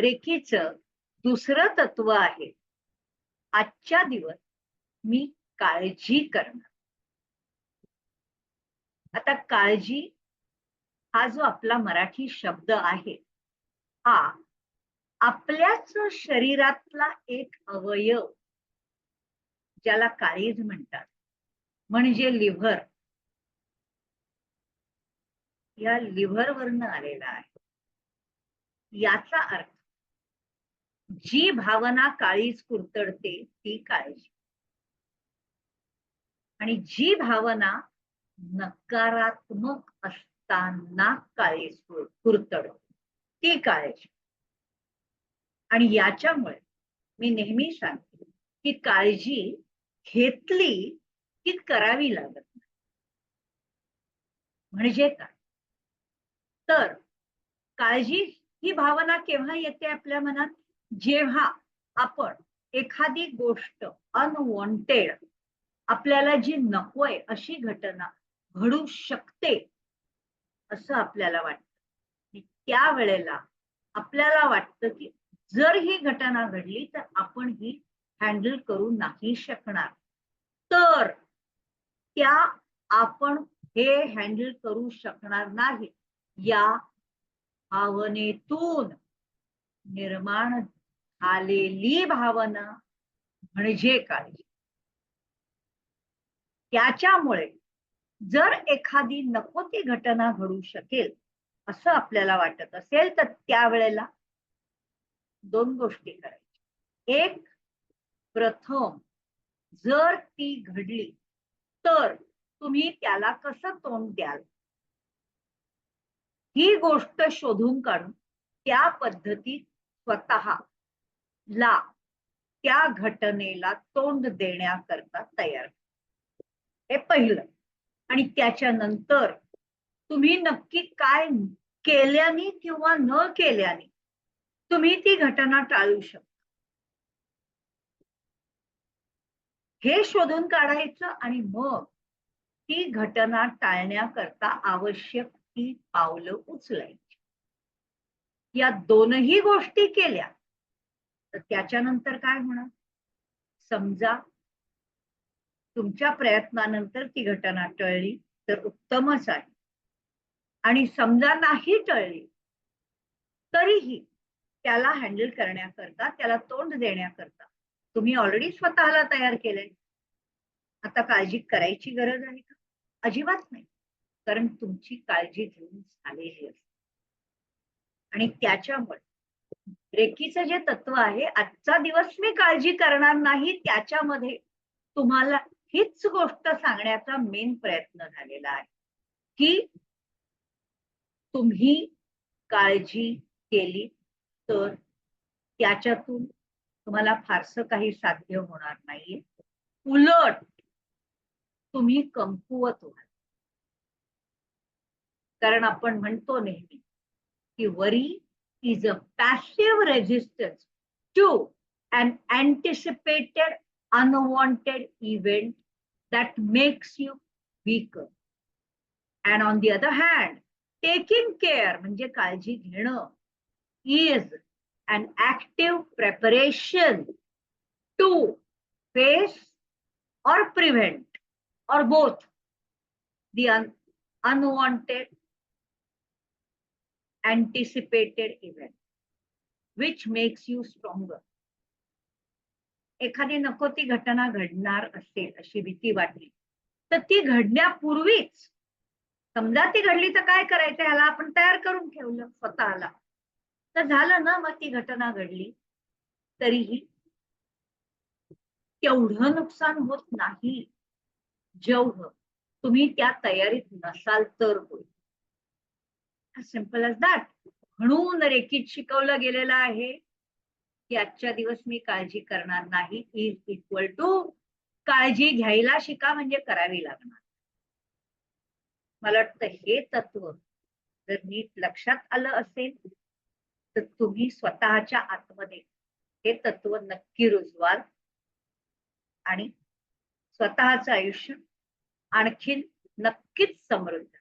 रेखीच दुसरं तत्व आहे. आजच्या दिवस मी काळजी करणार. आता काळजी हा जो आपला मराठी शब्द आहे हा आपल्याच शरीरातला एक अवयव ज्याला काळीज म्हणतात. म्हणजे लिव्हर. या लिव्हर वरनं आलेला आहे. याचा अर्थ जी भावना काळीच कुरतडते ती काळजी. आणि जी भावना नकारात्मक असताना काळीज कुरतडते ती काळजी. आणि याच्यामुळे मी नेहमी सांगते की काळजी घेतली की करावी लागत नाही. म्हणजे काय? तर काळजी ही भावना केव्हा येते आपल्या मनात? जेव्हा आपण एखादी गोष्ट अनवॉन्टेड आपल्याला जी नकोय अशी घटना घडू शकते असं आपल्याला वाटतं. त्या वेळेला आपल्याला वाटतं की जर ही घटना घडली तर आपण ही हँडल करू नाही शकणार. तर त्या आपण हे हँडल करू शकणार नाही. या भावनेतून निर्माण आलेली भावना म्हणजे काळजी त्याच्यामुळे जर एखादी नको ती घटना घडू शकेल असं आपल्याला वाटत असेल तर त्यावेळेला दोन गोष्टी करायच्या. एक प्रथम जर ती घडली तर तुम्ही त्याला कसं तोंड द्याल? ही गोष्ट शोधून काढून त्या पद्धतीत स्वतः ला त्या घटनेला तोंड देण्याकरता तयार. हे पहिलं. आणि त्याच्यानंतर तुम्ही नक्की काय केल्याने किंवा न केल्याने तुम्ही ती घटना टाळू शकता. हे शोधून काढायचं आणि मग ती घटना टाळण्याकरता आवश्यक ती पावलं उचलायची. या दोनही गोष्टी केल्या. तर त्याच्यानंतर काय होणार? समजा तुमच्या प्रयत्नानंतर ती घटना टळली तर उत्तमच आहे. आणि समजा नाही टळली तरीही त्याला हँडल करण्याकरता त्याला तोंड देण्याकरता तुम्ही ऑलरेडी स्वतःला तयार केलंय. आता काळजी करायची गरज आहे का? अजिबात नाही. कारण तुमची काळजी घेऊन झालेली असते. आणि त्याच्यामुळे रेखीचं जे तत्व आहे आजचा दिवस मी काळजी करणार नाही त्याच्यामध्ये तुम्हाला हीच गोष्ट सांगण्याचा मेन प्रयत्न झालेला आहे. की तुम्ही काळजी केली तर त्याच्यातून तुम्हाला फारसं काही साध्य होणार नाहीये. उलट तुम्ही कमकुवत व्हाल. कारण आपण म्हणतो नेहमी की वरी Is a passive resistance to unanticipated unwanted event that makes you weaker. And on the other hand, taking care म्हणजे काळजी घेणं is an active preparation to face or prevent or both the un unwanted anticipated event which makes you stronger. एखादी नको ती घटना घडणार असेल अशी भीती वाटली तर ती घडण्यापूर्वीच समजा ती घडली तर काय करायचं? ह्याला आपण तयार करून ठेवलं स्वतःला. तर झालं ना मग ती घटना घडली तरीही तेवढं नुकसान होत नाही. जेवढं तुम्ही त्या तयारीत नसाल तर होईल. सिंपल एज दॅट म्हणून रेखीत शिकवलं गेलेलं आहे की आजच्या दिवस मी काळजी करणार नाही. इज इक्वल टू काळजी घ्यायला शिका म्हणजे करावी लागणार. मला वाटतं हे तत्व जर नीट लक्षात आलं असेल तर तुम्ही स्वतःच्या आतमध्ये हे तत्व नक्की रुजवाल आणि स्वतःचं आयुष्य आणखीन नक्कीच समृद्ध.